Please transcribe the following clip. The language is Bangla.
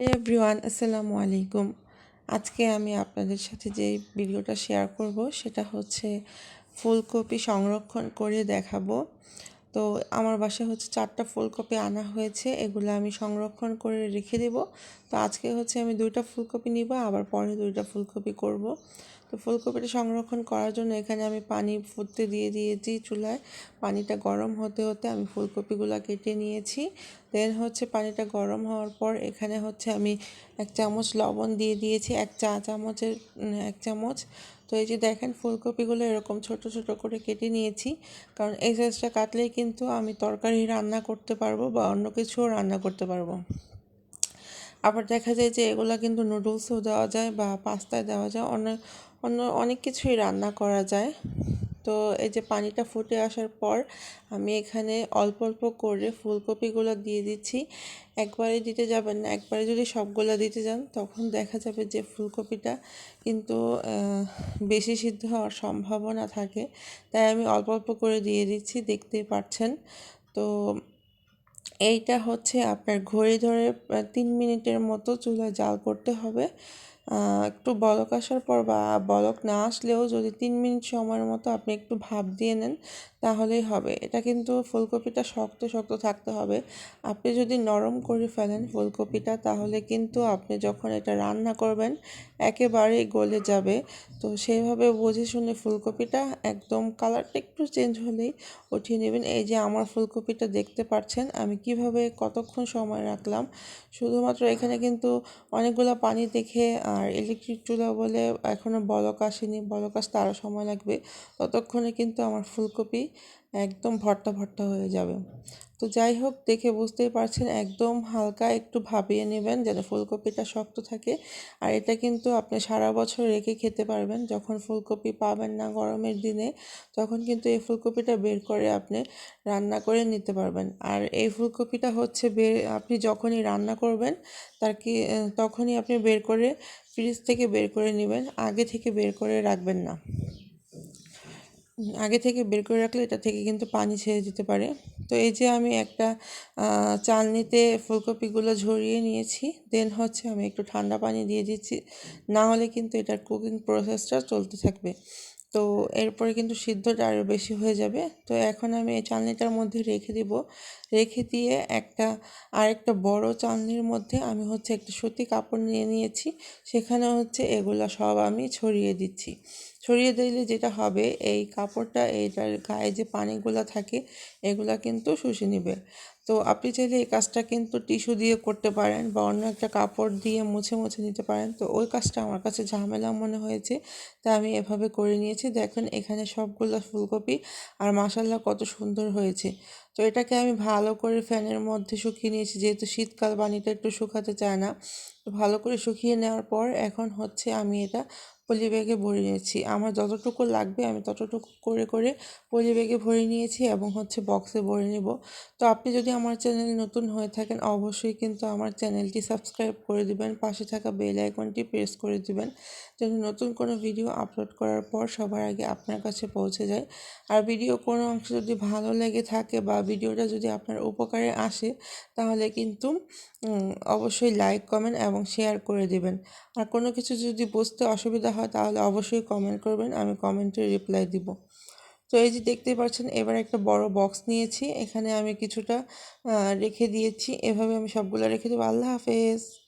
এভরিওয়ান, আসসালামু আলাইকুম। আজকে আমি আপনাদের সাথে যে ভিডিওটা শেয়ার করব, সেটা হচ্ছে ফুলকপি সংরক্ষণ করে দেখাবো। তো আমার বাসায় হচ্ছে চারটা ফুলকপি আনা হয়েছে, এগুলো আমি সংরক্ষণ করে রেখে দেব। তো আজকে হচ্ছে আমি দুইটা ফুলকপি নিব, আবার পরে দুইটা ফুলকপি করব। তো ফুলকপিটা সংরক্ষণ করার জন্য এখানে আমি পানি ফুটতে দিয়ে দিয়েছি চুলায়। পানিটা গরম হতে হতে আমি ফুলকপিগুলো কেটে নিয়েছি। দেন হচ্ছে পানিটা গরম হওয়ার পর এখানে হচ্ছে আমি এক চামচ লবণ দিয়ে দিয়েছি, এক চা চামচের এক চামচ। তো এই যে দেখেন ফুলকপিগুলো এরকম ছোট ছোট করে কেটে নিয়েছি। কারণ এই সাইজটা কাটলেই কিন্তু আমি তরকারি রান্না করতে পারব বা অন্য কিছুও রান্না করতে পারব। আবার দেখা যায় যে এগুলো কিন্তু নুডলসও দেওয়া যায় বা পাস্তায় দেওয়া যায় অনেক অন্য অনেক কিছুই রান্না করা যায়। তো এই যে পানিটা ফুটে আসার পর আমি এখানে অল্প অল্প করে ফুলকপিগুলো দিয়ে দিচ্ছি। একবারে দিতে যাবেন না, একবারে যদি সবগুলো দিতে যান তখন দেখা যাবে যে ফুলকপিটা কিন্তু বেশি সিদ্ধ হওয়ার সম্ভাবনা থাকে। তাই আমি অল্প অল্প করে দিয়ে দিচ্ছি, দেখতেই পাচ্ছেন। তো এইটা হচ্ছে আপনার ঘড়ি ধরে তিন মিনিটের মতো চুলায় জাল করতে হবে। একটু বলক আসার পর বা বলক না আসলেও যদি তিন মিনিট সময়ের মতো আপনি একটু ভাপ দিয়ে নেন, তাহলেই হবে। এটা কিন্তু ফুলকপিটা শক্ত শক্ত থাকতে হবে। আপনি যদি নরম করে ফেলেন ফুলকপিটা, তাহলে কিন্তু আপনি যখন এটা রান্না করবেন, একেবারেই গলে যাবে। তো সেইভাবে বুঝে শুনে ফুলকপিটা একদম কালারটা একটু চেঞ্জ হলেই উঠিয়ে নেবেন। এই যে আমার ফুলকপিটা দেখতে পাচ্ছেন, আমি কীভাবে কতক্ষণ সময় রাখলাম? শুধুমাত্র এখানে কিন্তু অনেকগুলো পানি দেখে আর ইলেকট্রিক চুলা বলে এখনও বলক আসেনি। বলক আসতে আরও সময় লাগবে। ততক্ষণে কিন্তু আমার ফুলকপি একদম ভর্তা ভর্তা হয়ে যাবে। তো যাই হোক, দেখে বুঝতেই পারছেন, একদম হালকা একটু ভাবিয়ে নেবেন যেন ফুলকপিটা শক্ত থাকে। আর এটা কিন্তু আপনি সারা বছর রেখে খেতে পারবেন। যখন ফুলকপি পাবেন না গরমের দিনে, তখন কিন্তু এই ফুলকপিটা বের করে আপনি রান্না করে নিতে পারবেন। আর এই ফুলকপিটা হচ্ছে বের আপনি যখনই রান্না করবেন, তার কি তখনই আপনি বের করে ফ্রিজ থেকে বের করে নেবেন, আগে থেকে বের করে রাখবেন না। আগে থেকে বের করে রাখলে এটা থেকে কিন্তু পানি ছেড়ে দিতে পারে। তো এই যে আমি একটা চালনিতে ফুলকপিগুলো ঝরিয়ে নিয়েছি দেন হচ্ছে আমি একটু ঠান্ডা পানি দিয়ে দিচ্ছি, না হলে কিন্তু এটার কুকিং প্রসেসটা চলতে থাকবে। তো এরপরে কিন্তু সিদ্ধটা আরও বেশি হয়ে যাবে। তো এখন আমি এই চালনিটার মধ্যে রেখে দিব। রেখে দিয়ে একটা, আরেকটা বড় চালনির মধ্যে আমি হচ্ছে একটা সুতি কাপড় নিয়ে নিয়েছি, সেখানে হচ্ছে এগুলো সব আমি ছড়িয়ে দিচ্ছি। ছড়িয়ে দিলে যেটা হবে, এই কাপড়টা, এইটার গায়ে যে পানিগুলো থাকে, এগুলো কিন্তু শুষে নেবে। তো আপনি চাইলে এই কাজটা কিন্তু টিস্যু দিয়ে করতে পারেন বা অন্য একটা কাপড় দিয়ে মুছে মুছে নিতে পারেন। তো ওই কাজটা আমার কাছে ঝামেলা মনে হয়েছে তা আমি এভাবে করে নিয়েছি। দেখেন এখানে সবগুলো ফুলকপি আর মাসাল্লা কত সুন্দর হয়েছে। তো এটাকে আমি ভালো করে ফ্যানের মধ্যে শুকিয়ে নিয়েছি, যেহেতু শীতকাল পানিটা একটু শুকাতে চায় না। তো ভালো করে শুকিয়ে নেওয়ার পর এখন হচ্ছে আমি এটা পলি ব্যাগে ভরে নিয়েছি। আমার যতটুকু লাগবে আমি ততটুকু করে করে পলি ব্যাগে ভরে নিয়েছি এবং হচ্ছে বক্সে ভরে নেব। তো আপনি যদি আমার চ্যানেল নতুন হয়ে থাকেন, অবশ্যই কিন্তু আমার চ্যানেলটি সাবস্ক্রাইব করে দিবেন, পাশে থাকা বেল আইকনটি প্রেস করে দিবেন, যেন নতুন কোনো ভিডিও আপলোড করার পর সবার আগে আপনার কাছে পৌঁছে যায়। আর ভিডিও কোনো অংশ যদি ভালো লেগে থাকে বা ভিডিওটা যদি আপনার উপকারে আসে, তাহলে কিন্তু অবশ্যই লাইক, কমেন্ট এবং শেয়ার করে দিবেন। আর কোনো কিছু যদি বুঝতে অসুবিধা হয় তাহলে অবশ্যই কমেন্ট করবেন, আমি কমেন্টে রিপ্লাই দিব। তো এই যে দেখতে পাচ্ছেন, এবার একটা বড় বক্স নিয়েছি, এখানে আমি কিছুটা রেখে দিয়েছি, এভাবে আমি সবগুলো রেখে দেবো। আল্লাহ হাফেজ।